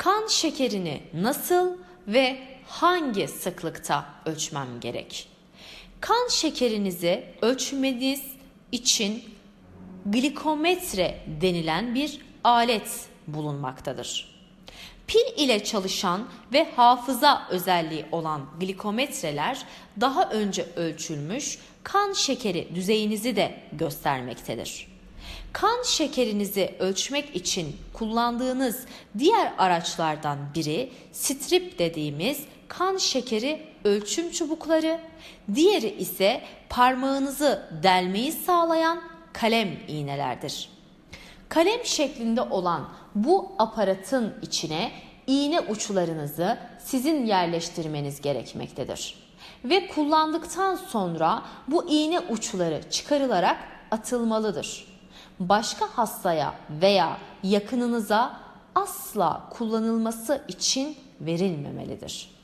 Kan şekerini nasıl ve hangi sıklıkta ölçmem gerek? Kan şekerinizi ölçmeniz için glikometre denilen bir alet bulunmaktadır. Pil ile çalışan ve hafıza özelliği olan glikometreler daha önce ölçülmüş kan şekeri düzeyinizi de göstermektedir. Kan şekerinizi ölçmek için kullandığınız diğer araçlardan biri strip dediğimiz kan şekeri ölçüm çubukları, diğeri ise parmağınızı delmeyi sağlayan kalem iğnelerdir. Kalem şeklinde olan bu aparatın içine iğne uçlarınızı sizin yerleştirmeniz gerekmektedir. Ve kullandıktan sonra bu iğne uçları çıkarılarak atılmalıdır. Başka hastaya veya yakınınıza asla kullanılması için verilmemelidir.